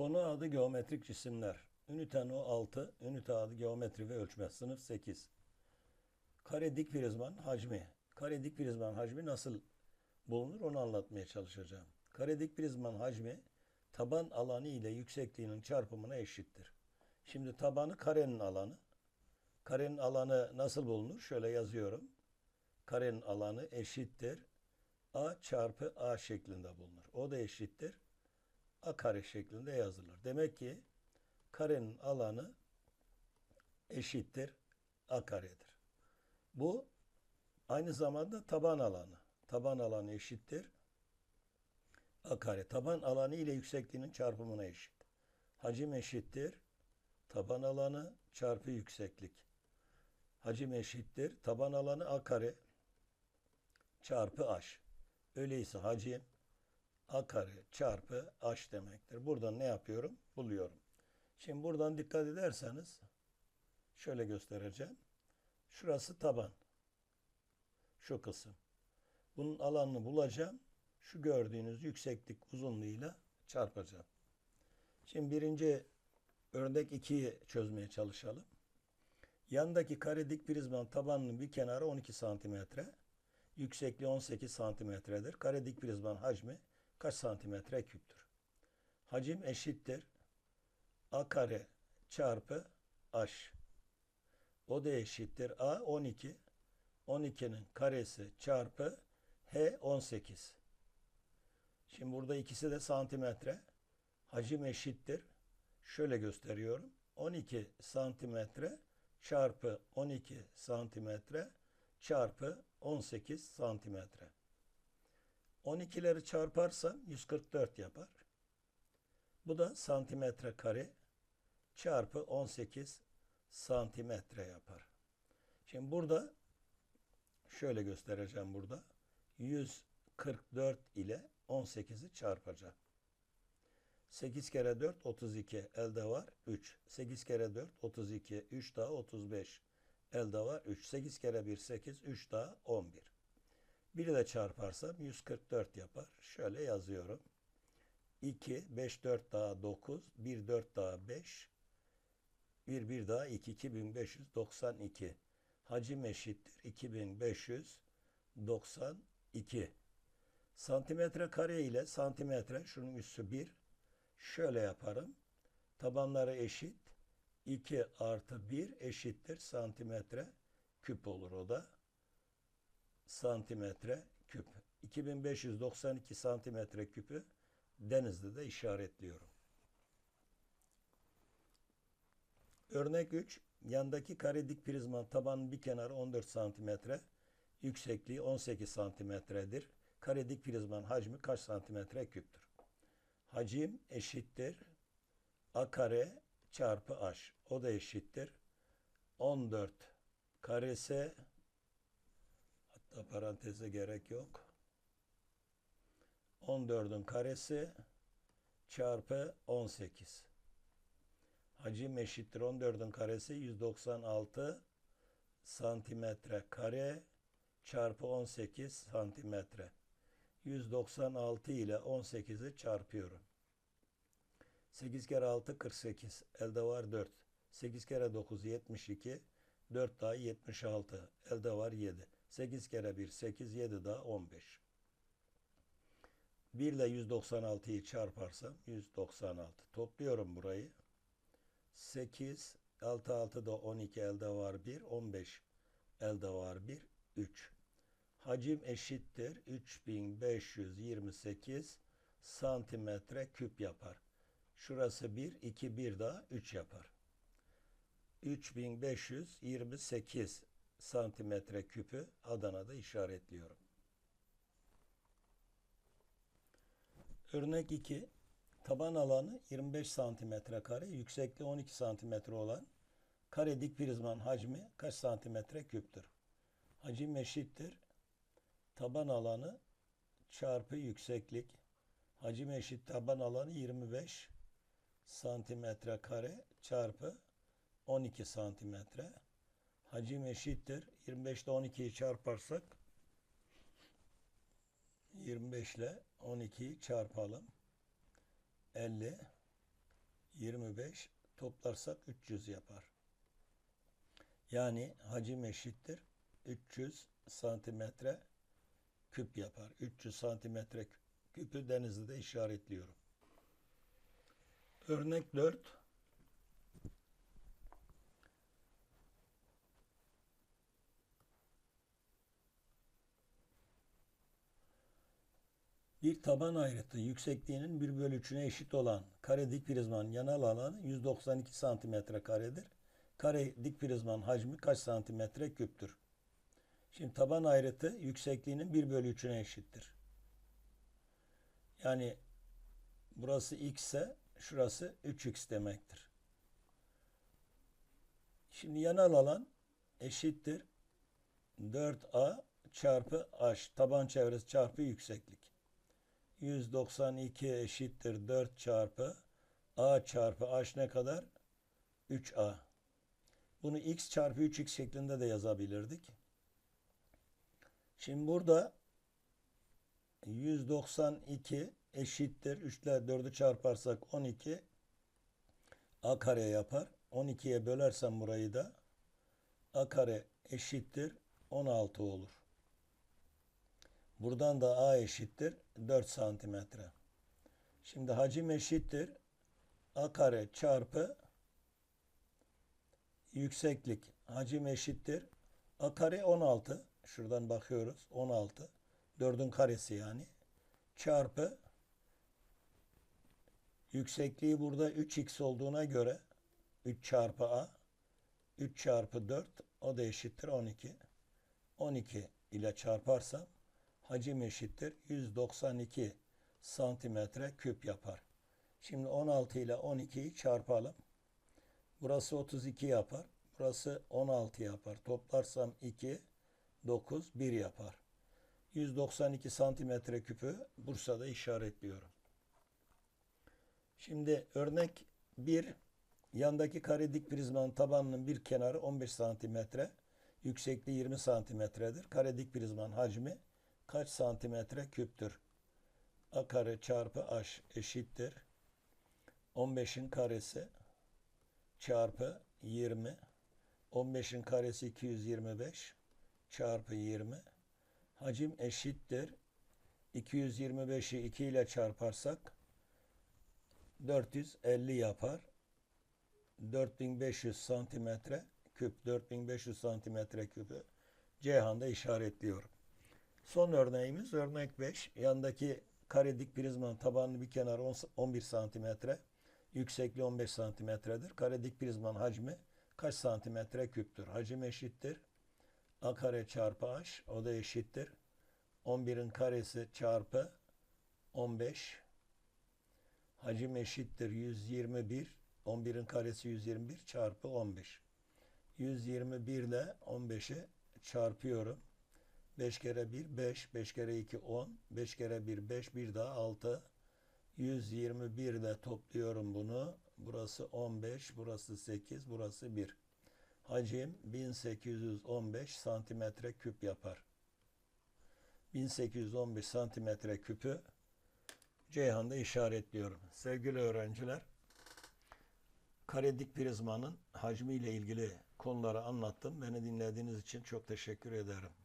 Konu adı geometrik cisimler. Ünite no 6, ünite adı geometri ve ölçme. Sınıf 8. Kare dik prizman hacmi. Kare dik prizman hacmi nasıl bulunur onu anlatmaya çalışacağım. Kare dik prizman hacmi taban alanı ile yüksekliğinin çarpımına eşittir. Şimdi tabanı karenin alanı. Karenin alanı nasıl bulunur? Şöyle yazıyorum. Karenin alanı eşittir. A çarpı A şeklinde bulunur. O da eşittir. A kare şeklinde yazılır. Demek ki karenin alanı eşittir A karedir. Bu aynı zamanda taban alanı. Taban alanı eşittir A kare. Taban alanı ile yüksekliğinin çarpımına eşit. Hacim eşittir taban alanı çarpı yükseklik. Hacim eşittir taban alanı A kare çarpı H. Öyleyse hacim A kare çarpı H demektir. Buradan ne yapıyorum? Buluyorum. Şimdi buradan dikkat ederseniz şöyle göstereceğim. Şurası taban. Şu kısım. Bunun alanını bulacağım. Şu gördüğünüz yükseklik uzunluğuyla çarpacağım. Şimdi birinci örnek 2'yi çözmeye çalışalım. Yandaki kare dik prizmanın tabanının bir kenarı 12 santimetre. Yüksekliği 18 santimetredir. Kare dik prizmanın hacmi kaç santimetre küptür? Hacim eşittir. A kare çarpı H. O da eşittir. A 12. 12'nin karesi çarpı H 18. Şimdi burada ikisi de santimetre. Hacim eşittir. Şöyle gösteriyorum. 12 santimetre çarpı 12 santimetre çarpı 18 santimetre. 12'leri çarparsam 144 yapar. Bu da santimetre kare çarpı 18 santimetre yapar. Şimdi burada şöyle göstereceğim burada. 144 ile 18'i çarpacağım. 8 kere 4 32 elde var 3. 8 kere 4 32 3 daha 35 elde var 3. 8 kere 1 8 3 daha 11. Biri de çarparsam 144 yapar. Şöyle yazıyorum. 2 5 4 daha 9 1 4 daha 5 1 1 daha 2 2592. Hacim eşittir 2592. Santimetre kare ile santimetre şunun üssü 1. Şöyle yaparım. Tabanları eşit. 2 artı 1 eşittir santimetre küp olur o da. Santimetre küp. 2592 santimetre küpü denizde de işaretliyorum. Örnek 3. Yandaki kare dik prizmanın tabanının bir kenarı 14 santimetre, yüksekliği 18 santimetredir. Kare dik prizmanın hacmi kaç santimetre küptür? Hacim eşittir a kare çarpı h. O da eşittir 14 karesi hatta paranteze gerek yok. 14'ün karesi çarpı 18. Hacim eşittir 14'ün karesi 196 santimetre kare çarpı 18 santimetre. 196 ile 18'i çarpıyorum. 8 kere 6 48. Elde var 4. 8 kere 9 72. 4 daha 76. Elde var 7. 8 kere 1 8. 7 daha 15. 1 ile 196'yı çarparsam 196. Topluyorum burayı. 8 6 6 da 12 elde var 1. 15 elde var 1. 3. Hacim eşittir 3528 santimetre küp yapar. Şurası 1, 2, 1 daha 3 yapar. 3528 santimetre küpü Adana'da işaretliyorum. Örnek 2. Taban alanı 25 santimetre kare, yüksekliği 12 santimetre olan kare dik prizmanın hacmi kaç santimetre küptür? Hacim eşittir taban alanı çarpı yükseklik. Hacim eşit taban alanı 25 santimetre kare çarpı 12 santimetre. Hacim eşittir. 25 ile 12'yi çarparsak 25 ile 12'yi çarpalım. 50 25 toplarsak 300 yapar. Yani hacim eşittir 300 santimetre küp yapar. 300 santimetre küpü denizde işaretliyorum. Örnek 4. Bir taban ayrıtı yüksekliğinin 1 bölü 3'üne eşit olan kare dik prizmanın yanal alanı 192 santimetre karedir. Kare dik prizmanın hacmi kaç santimetre küptür? Şimdi taban ayrıtı yüksekliğinin 1 bölü 3'üne eşittir. Yani burası x ise şurası 3x demektir. Şimdi yanal alan eşittir 4a çarpı h taban çevresi çarpı yükseklik. 192 eşittir 4 çarpı a çarpı h ne kadar? 3a. Bunu x çarpı 3x şeklinde de yazabilirdik. Şimdi burada 192 eşittir 3 ile 4'ü çarparsak 12 a kare yapar. 12'ye bölersem burayı da a kare eşittir 16 olur. Buradan da a eşittir 4 santimetre. Şimdi hacim eşittir a kare çarpı yükseklik. Hacim eşittir a kare 16. Şuradan bakıyoruz 16. 4'ün karesi yani. Çarpı yüksekliği burada 3x olduğuna göre 3 çarpı a 3 çarpı 4 o da eşittir 12. 12 ile çarparsam hacim eşittir 192 santimetre küp yapar. Şimdi 16 ile 12'yi çarpalım. Burası 32 yapar. Burası 16 yapar. Toplarsam 2, 9, 1 yapar. 192 santimetre küpü Bursa'da işaretliyorum. Şimdi örnek 1. Yandaki kare dik prizmanın tabanının bir kenarı 15 santimetre, yüksekliği 20 santimetredir. Kare dik prizmanın hacmi kaç santimetre küptür? A kare çarpı H eşittir. 15'in karesi çarpı 20. 15'in karesi 225 çarpı 20. Hacim eşittir. 225'i 2 ile çarparsak 450 yapar. 4500 santimetre küp 4500 santimetre küpü Ceyhan'da işaretliyorum. Son örneğimiz örnek 5. Yandaki kare dik prizmanın tabanlı bir kenarı 11 santimetre, yüksekliği 15 santimetredir. Kare dik prizmanın hacmi kaç santimetre küptür? Hacim eşittir. A kare çarpı H o da eşittir. 11'in karesi çarpı 15 hacim eşittir 121 11'in karesi 121 çarpı 15 121 ile 15'i çarpıyorum 5 kere 1 5 5 kere 2 10 5 kere 1 5 bir daha 6 121 ile topluyorum bunu. Burası 15 burası 8 burası 1 hacim 1815 santimetre küp yapar. 1815 santimetre küpü Ceyhan'da işaretliyorum. Sevgili öğrenciler, karedik prizmanın hacmi ile ilgili konuları anlattım. Beni dinlediğiniz için çok teşekkür ederim.